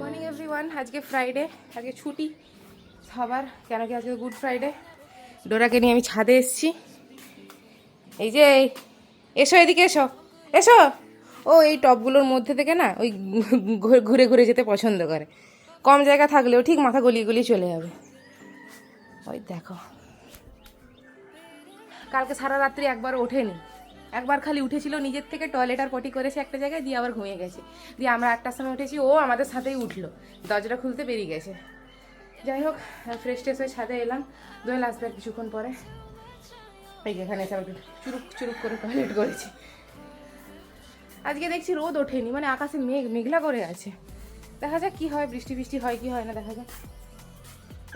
Morning everyone আজকে Friday আজকে ছুটি। সবার কেন কি আজকে গুড ফ্রাইডে ডোরাকে নিয়ে আমি ছাদে এসেছি। এই যে এসো এদিকে এসো। এসো। ও এই টপগুলোর মধ্যে থেকে না ওই ঘুরে ঘুরে যেতে পছন্দ করে। কম জায়গা থাকলেও ঠিক মাথা গলিয়ে গলিয়ে চলে যাবে। ওই দেখো। কালকে সারা রাত্রি একবার ওঠেনি। একবার খালি উঠেছিল, নিজের থেকে টয়লেট আর পটি করেছে একটা জায়গায়, দিয়ে আবার ঘুমিয়ে গেছে। দিয়ে আমরা একটার সময় উঠেছি, ও আমাদের সাথেই উঠল। দরজাটা খুলতে বেরিয়ে গেছে। যাই হোক ফ্রেশ ট্রেশ হয়ে ছাদে এলাম। দোয়েল আসবে আর কিছুক্ষণ পরে। এই এখানে এসে একটু চুরুক চুরুক করে টয়লেট করেছি। আজকে দেখছি রোদ ওঠেনি মানে আকাশে মেঘ, মেঘলা করে আছে। দেখা যাক কি হয়, বৃষ্টি বৃষ্টি হয়, কি হয় না, দেখা যাক।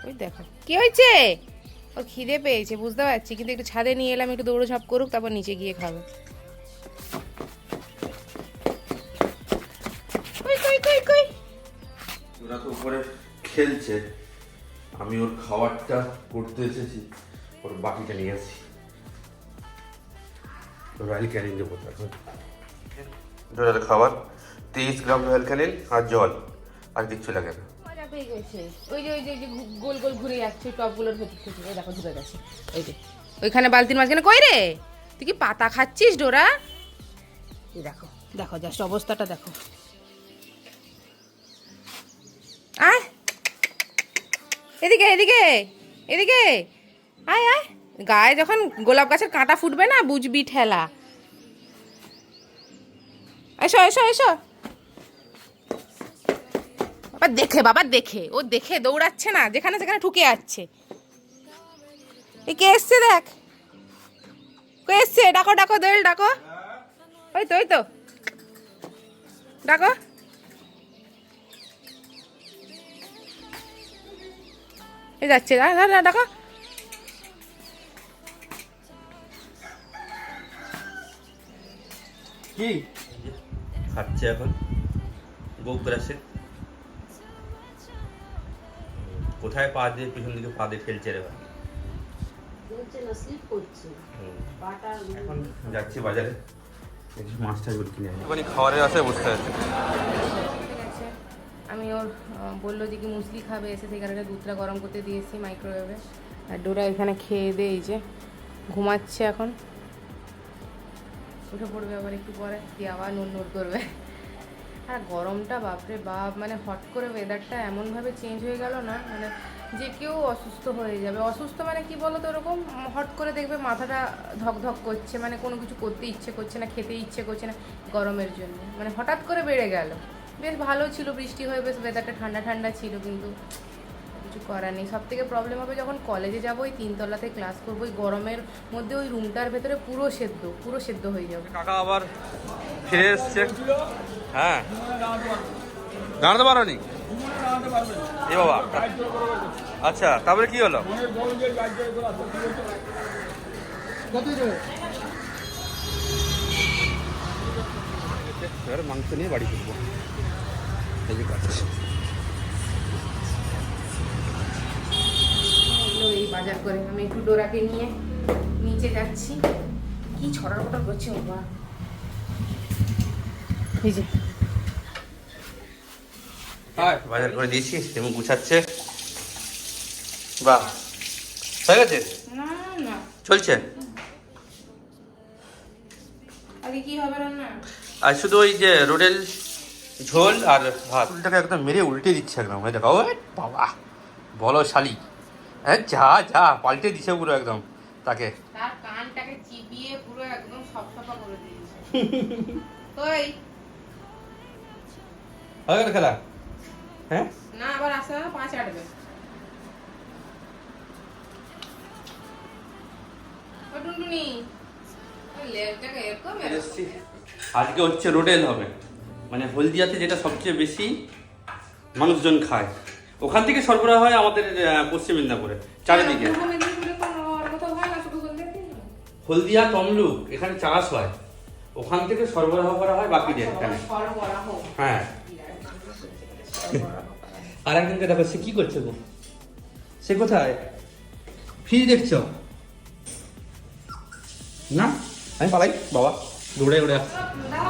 ওই দেখো। কি হয়েছে? ও খিদে পেয়েছে বুঝতে পারছি। কিন্তু একটু ছাদে নিয়ে এলাম একটু দৌড়ো ঝাপ করুক তারপর নিচে গিয়ে খাবে। কই কই কই কই? ওরা তো উপরে খেলছে। আমি ওর খাবারটা করতে এসেছি। ওর বাকিটা নিয়ে আসি। রয়্যাল ক্যানিন দেবো খাবার। তেইশ গ্রাম রয়্যাল ক্যানিন আর জল। আর কিচ্ছু লাগে না। পেয়ে গেছে। ওই যে ওই যে গোল গোল ঘুরে যাচ্ছে টপগুলোর ভেতর থেকে। দেখো, ঢুকে গেছে। ওই যে, ওইখানে বালতির মাঝখানে। কই রে? তুই কি পাতা খাচ্ছিস, ডোরা? দেখো দেখো জাস্ট অবস্থাটা দেখো। আয়। এদিকে এদিকে এদিকে। আয় আয়। গায়ে যখন গোলাপ গাছের কাঁটা ফুটবে না, বুঝবি ঠেলা। এসো এসো এসো। দেখে বাবা দেখে। ও দেখে দৌড়াচ্ছে না যেখানে সেখানে ঠুকে যাচ্ছে। এ কে এসছে দেখ? কে এসছে? ডাকো ডাকো দোয়েল ডাকো। ওই তো ওই তো। ডাকো। এই যাচ্ছে দা দা, দা, ডাকো। কি? খাচ্ছে এখন। গোগ্রাসে কোথায় পা দিয়ে পিছন দিকে পা দিয়ে ফেলছে রে ভাই। এখন যাচ্ছি বাজারে। মাছটা এবার কিনে আনি। মানে খাবারের আশায় বসে আছে। ঠিক আছে আমি ওর বলল যে কি মুসলি খাবে এসে সেই কারণে দুধটা গরম করতে দিয়েছি মাইক্রোওয়েভে আর ডোরা এখানে খেয়ে দিয়ে এই যে ঘুমাচ্ছে এখন। উঠে পড়বে আবার একটু পরে দিয়ে আবার নুন নুর করবে। আর গরমটা বাপরে বাপ। মানে হট করে ওয়েদারটা এমনভাবে চেঞ্জ হয়ে গেল না মানে যে কেউ অসুস্থ হয়ে যাবে। অসুস্থ মানে কি বলো তো ওরকম? হট করে দেখবে মাথাটা ধক ধক করছে মানে কোনো কিছু করতে ইচ্ছে করছে না, খেতে ইচ্ছে করছে না গরমের জন্য। মানে হঠাৎ করে বেড়ে গেল। বেশ ভালো ছিল, বৃষ্টি হয়ে বেশ ওয়েদারটা ঠান্ডা ঠান্ডা ছিল, কিন্তু কিছু করার নেই। সব থেকে প্রবলেম হবে যখন কলেজে যাব, ওই তিনতলাতে ক্লাস করব, ওই গরমের মধ্যে ওই রুমটার ভেতরে পুরো সেদ্ধ পুরো সেদ্ধ হয়ে যাবে। কাকা আবার ফিরে এসছে। হ্যাঁ। দাঁড়াতে পারো নি এ বাবা আচ্ছা তারপরে কি হলো? মাংস নিয়ে বাড়ি ফিরবো। এই যে কাজ এই বাজার করে। আমি একটু ডোরাকে নিয়ে নিচে যাচ্ছি। কি ছড়ার করছে বাবা। এই যে। বাজার করে দিয়েছি এবং গুছাচ্ছে। বাহ হয়ে গেছে? চলছে? আর শুধু ওই যে রোডেল ঝোল আর ভাত। ফুলটাকে একদম মেরে উল্টে দিচ্ছে একদম ওই দেখো বাবা। বলো শালি। হ্যাঁ যা যা পাল্টে দিছে পুরো একদম তাকে। তার কানটাকে চিবিয়ে পুরো একদম সপসপা করে দিয়েছে। ওই হয়ে গেল খেলা। হ্যাঁ? না আবার পাঁচ আটবে। এরকম। আজকে হচ্ছে রোডেল হবে। মানে হলদিয়াতে যেটা সবচেয়ে বেশি মানুষজন খায়। ওখান থেকে সরবরাহ হয় আমাদের পশ্চিম মেদিনীপুরে চারিদিকে। হয় না শুধু হলদিয়াতেই। হলদিয়া তমলুক এখানে চাষ হয়। ওখান থেকে সরবরাহ করা হয় বাকিদের এখানে। হ্যাঁ। আর একজনকে দেখো সে কি করছে গো সে কোথায় ফ্রি দেখছ না আমি পালাই বাবা দৌড়ে উড়ে আসছে।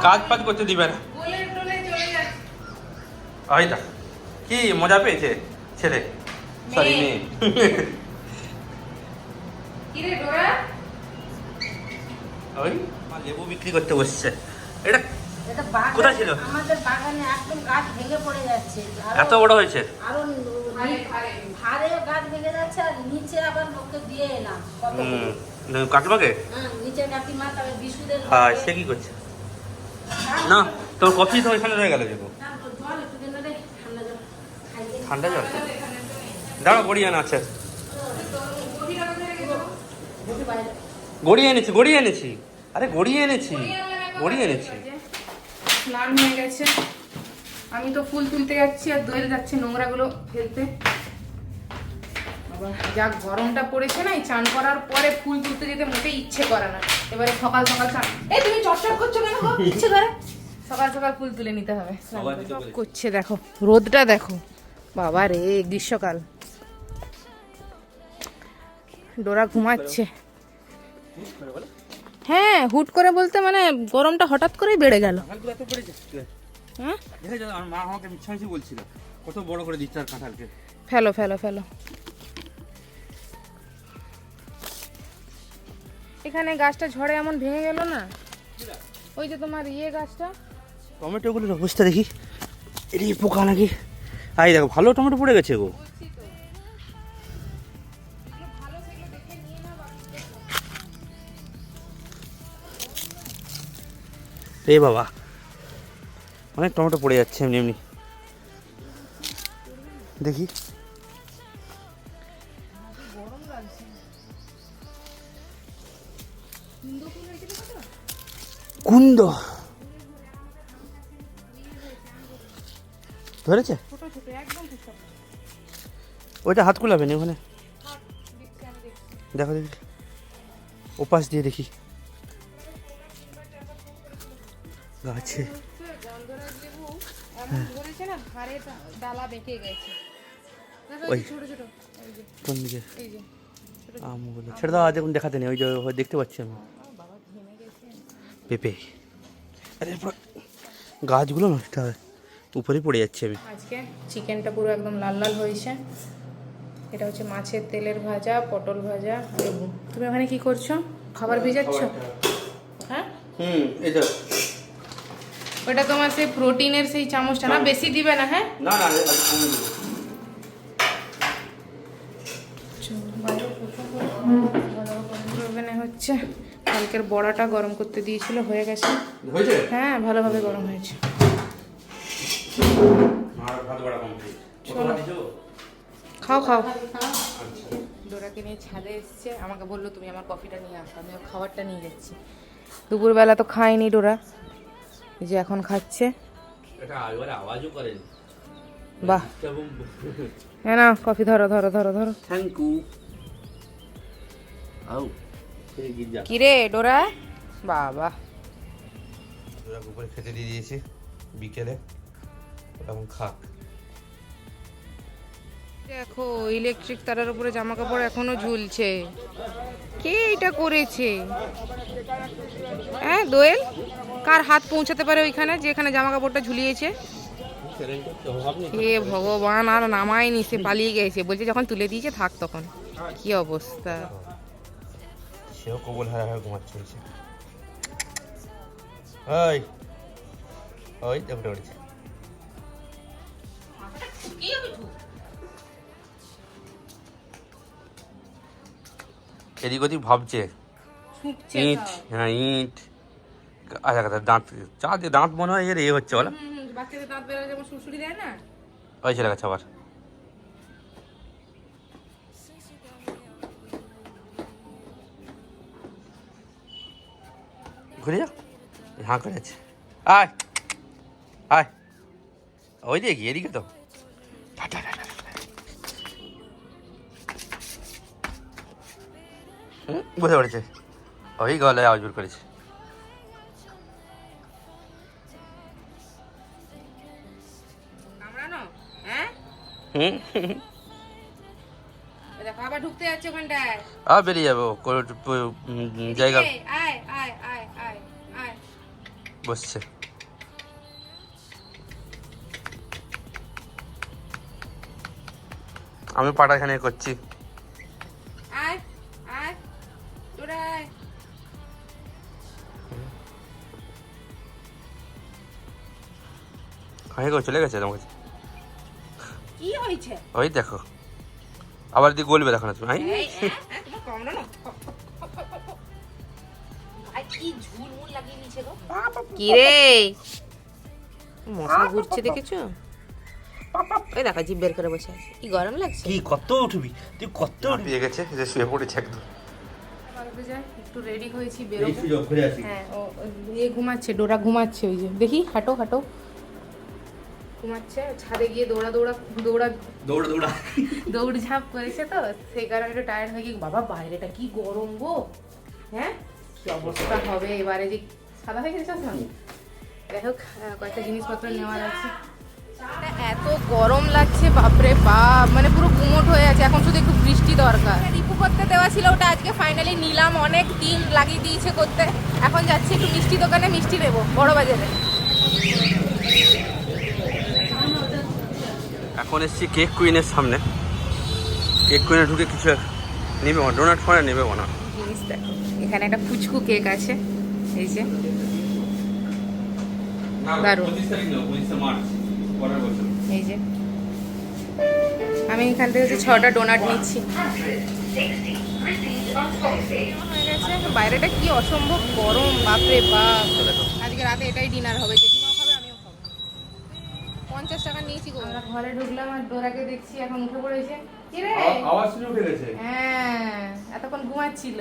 কাজ ফাজ করতে দিবে না গোলে টোলে চলে যাচ্ছে ওই দেখ কি মজা পেয়েছে ছেলে? সরি মেয়ে। ওই লেবু বিক্রি করতে বসছে। এটা কোথায় ছিল? আমাদের বাগানে একদম গাছ ভেঙে পড়ে যাচ্ছে। এত বড় হয়েছে? আরও ভারে ভারে ভারে গাছ ভেঙে যাচ্ছে আর নিচে আবার লোককে দিয়ে এলাম। কাকিমাকে? হ্যাঁ নিচে কাকিমা তবে বিশুদের হ্যাঁ সে কি করছে? না তোর কফি তো ওইখানে রয়ে গেল দিন রে ঠান্ডা জল। খাইতে ঠান্ডা জল? দাঁড়া গড়িয়ে আনা আছে গড়িয়ে এনেছি গড়িয়ে এনেছি। আরে গড়িয়ে এনেছি গড়িয়ে এনেছি। স্নান হয়ে গেছে। আমি তো ফুল তুলতে যাচ্ছি আর দোয়েল যাচ্ছে নোংরাগুলো ফেলতে। বাবা যা গরমটা পড়েছে না এই চান করার পরে ফুল তুলতে যেতে মোটেই ইচ্ছে করে না। এবারে সকাল সকাল চান এই তুমি চটচট করছ কেন ইচ্ছে করে। সকাল সকাল ফুল তুলে নিতে হবে। করছে দেখো রোদটা দেখো। বাবা রে গ্রীষ্মকাল। ডোরা ঘুমাচ্ছে। হ্যাঁ হুট করে বলতে মানে গরমটা হঠাৎ করেই বেড়ে গেল। হ্যাঁ? মা আমাকে মিছামিছি বলছিল। কত বড় করে দিচ্ছে আর কাঁঠালকে। ফেলো ফেলো ফেলো। এখানে গাছটা ঝড়ে এমন ভেঙে গেল না? ওই যে তোমার ইয়ে গাছটা? টমেটোগুলোর অবস্থা দেখি? এটা পোকা নাকি? আই দেখো ভালো টমেটো পড়ে গেছে গো। রে বাবা। অনেক টমেটো পড়ে যাচ্ছে এমনি এমনি। দেখি। কুন্দ। ধরেছে? ওইটা হাত কুলাবে না ওখানে দেখো দেখি। ওপাশ দিয়ে দেখি। যে। কোন দিকে? আমগুলো। ছেড়ে দাও দেখুন দেখাতে নেই ওই যে দেখতে পাচ্ছি আমি। পেঁপে। আরে গাছগুলো নষ্ট হয়। উপরে পড়ে যাচ্ছে আমি। আজকে চিকেনটা পুরো একদম লাল লাল হয়েছে। এটা হচ্ছে মাছের তেলের ভাজা পটল ভাজা লেবু তুমি ওখানে কি করছ? খাবার ভেজাচ্ছ? হ্যাঁ? হুম এই তো ওটা তোমার সেই প্রোটিনের সেই চামচটা না? বেশি দিবে না হ্যাঁ? না না ওভেনে হচ্ছে কালকের বড়াটা গরম করতে দিয়েছিল হয়ে গেছে। হ্যাঁ ভালোভাবে গরম হয়েছে। আর ভাত বড়া কমপ্লিট। চলো। খাও খাও। ডোরাকে নিয়ে ছাদে এসছে। আমাকে বলল তুমি আমার কফিটা নিয়ে আসো। আমি ওর খাবারটা নিয়ে যাচ্ছি। দুপুরবেলা তো খাইনি ডোরা। এই যে এখন খাচ্ছে। বাহ। হ্যাঁ না কফি ধরো ধরো ধরো ধরো। থ্যাংক ইউ আউ গির্জা কিরে ডোরা? বাবা। ওরা উপরে খেতে দিয়ে দিয়েছি বিকেলে। এখন খাক। দেখো ইলেকট্রিক তারের উপরে জামা কাপড় এখনও ঝুলছে। কে এটা করেছে? হ্যাঁ দোয়েল? কার হাত পৌঁছাতে পারে ওইখানে যেখানে জামা কাপড়টা ঝুলিয়েছে? হে ভগবান, আর নামায়নি, সে পালিয়ে গেছে। বলছে, যখন তুলে দিয়েছে, থাক তখন। কি অবস্থা? সেও কবল হারা হারা ঘুমাচ্ছে ওই ওই দেখো। এদিক ওদিক ভাবছে। ইট হ্যাঁ ইট। আচ্ছা কথা দাঁত চা দিয়ে দাঁত মনে হয় এর এ হচ্ছে বলো। বাচ্চাদের দাঁত বেরোয় যেমন সুড়সুড়ি দেয় না? ওই ছেলে গেছে আবার। ঘুরে যা এই হাঁ করে আছে আয় আয়। ওই দিকে এদিকে তো? বুঝতে পেরেছে। ওই গলায় আওয়াজ বের করেছে। হ্যাঁ? বেরিয়ে যাব জায়গা বসছে। আমি পাটা এখানে করছি। হয়ে গো চলে গেছে তোমার কাছে কি হয়েছে? ওই দেখো। আবার দিয়ে গলবে দেখো না তুমি আই, এই, এ, এ, তোমার কামড়া না। ভাই, কি ঝুলমুল লাগিয়ে নিয়েছে গো। কি রে? মশা ঘুরছে দেখেছ? ওই দেখো জিভ বের করে বসে আছে। কি গরম লাগছে? কি কত উঠবি? তুই কত পেয়ে গেছে যে শুয়ে পড়েছে একদম। একটু রেডি হয়েছি বেরোবো। হ্যাঁ ও ঘুমাচ্ছে ডোরা ঘুমাচ্ছে ওই যে। দেখি হাঁটো হাঁটো। ঘুমাচ্ছে ছাদে গিয়ে দৌড়া দৌড়া দৌড়া দৌড় দৌড়া। দৌড় ঝাঁপ করেছে তো সেই কারণে একটু টায়ার্ড হয়ে গিয়ে বাবা বাইরেটা কি গরম গো। হ্যাঁ? কি অবস্থা হবে এবারে যে সাদা হয়ে গেছে চশমা যাই হোক কয়েকটা জিনিসপত্র নেওয়ার আছে। এত গরম লাগছে বাপরে বাপ মানে পুরো গুমোট হয়ে আছে এখন শুধু একটু বৃষ্টি দরকার। রিপু করতে দেওয়া ছিল ওটা আজকে ফাইনালি নিলাম অনেক দিন লাগিয়ে দিয়েছে করতে। এখন যাচ্ছি একটু মিষ্টি দোকানে মিষ্টি নেব বড় বাজারে। এখন এসছি কেক কুইনের সামনে। কেক কুইনে ঢুকে কিছু নেবে না ডোনাট ফোনে নেবে না। জিনিস দেখো। এখানে একটা ফুচকু কেক আছে। এই যে। দারুণ। এই যে। আমি এখান থেকে হচ্ছে ছটা ডোনাট নিচ্ছি। বাইরেটা কি অসম্ভব গরম বাপরে বাপ। আজকে রাতে এটাই ডিনার হবে পঞ্চাশ টাকা নিয়েছি গো। আমরা ঘরে ঢুকলাম আর ডোরাকে দেখছি এখন উঠে পড়েছে। কি রে? আওয়াজ শুনে উঠে গেছে হ্যাঁ এতক্ষণ ঘুমাচ্ছিল।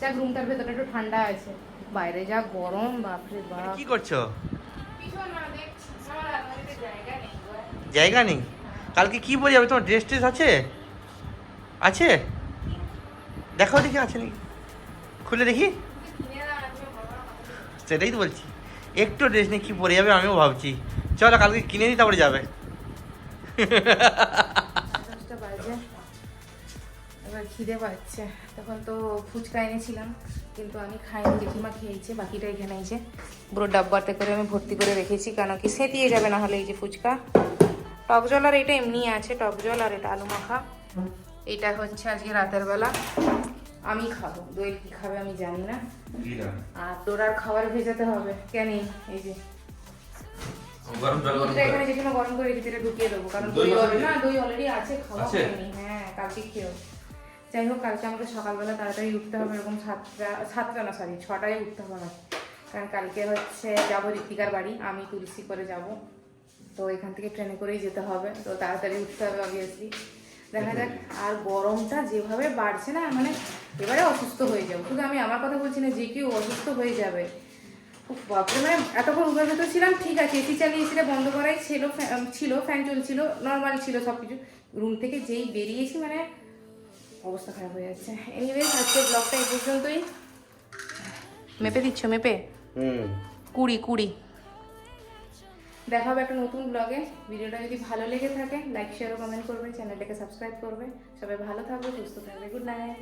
যাক রুমটার ভেতরে একটু ঠান্ডা আছে। বাইরে যা গরম বাপরে বাপ। কি করছ? পিছন না দেখছি আমার আলমারিতে জায়গা নেই কালকে কি বলি যাবে তোমার ড্রেস ট্রেস আছে? আছে? দেখাও দেখি আছে নাকি? খুলে দেখি। সেটাই তো বলছি। একটু ড্রেস নিয়ে কি পরে যাবে আমিও ভাবছি। চলো কালকে কিনে নিই তারপরে যাবে। এবার খিদে পাচ্ছে। তখন তো ফুচকা এনেছিলাম কিন্তু আমি খাইনি জেঠিমা খেয়েছে বাকিটা এখানে এই যে পুরো ডাব্বাতে করে আমি ভর্তি করে রেখেছি কেন কি সেটিয়ে যাবে না হলে এই যে ফুচকা। টক জল আর এটা এমনি আছে টক জল আর এটা আলু মাখা। এটা হচ্ছে আজকে রাতের বেলা। আমি খাব। দোয়েল কি খাবে আমি জানি না। আর তোর আর খাবার ভেজাতে হবে। কেন এই যে গরম জল দুধটা এখানে যেখানে গরম করে রেখেছি এটা ঢুকিয়ে দেবো কারণ দই অলরেডি না দই অলরেডি আছে খাওয়া? হয়নি। হ্যাঁ কালকে খেয়েও। যাই হোক কালকে আমাকে সকালবেলা তাড়াতাড়ি উঠতে হবে এরকম সাতটা সাতটা না সরি ছটায় উঠতে হবে। আমার কারণ কালকে হচ্ছে যাব ঋতিকার বাড়ি আমি তুলসী করে যাব। তো এখান থেকে ট্রেনে করেই যেতে হবে। তো তাড়াতাড়ি উঠতে হবে অবভিয়াসলি দেখা যাক আর গরমটা যেভাবে বাড়ছে না মানে এবারে অসুস্থ হয়ে যাব। শুধু আমি আমার কথা বলছি না যে কেউ অসুস্থ হয়ে যাবে। উফ, বাপরে মানে এতক্ষণ রুমের ভেতর ছিলাম ঠিক আছে এসি চালিয়েছিল বন্ধ করাই ছিল ছিল ফ্যান চলছিল নর্মাল ছিল সব কিছু রুম থেকে যেই বেরিয়েছি মানে অবস্থা খারাপ হয়ে যাচ্ছে। এনিওয়েজ আজকে ব্লগটা এই পর্যন্তই। মেপে দিচ্ছ মেপে? কুড়ি কুড়ি। দেখা হবে একটা নতুন ব্লগে ভিডিওটা যদি ভালো লেগে থাকে লাইক শেয়ার ও কমেন্ট করবে চ্যানেলটাকে সাবস্ক্রাইব করবে। সবাই ভালো থাকবে সুস্থ থাকবে। Good night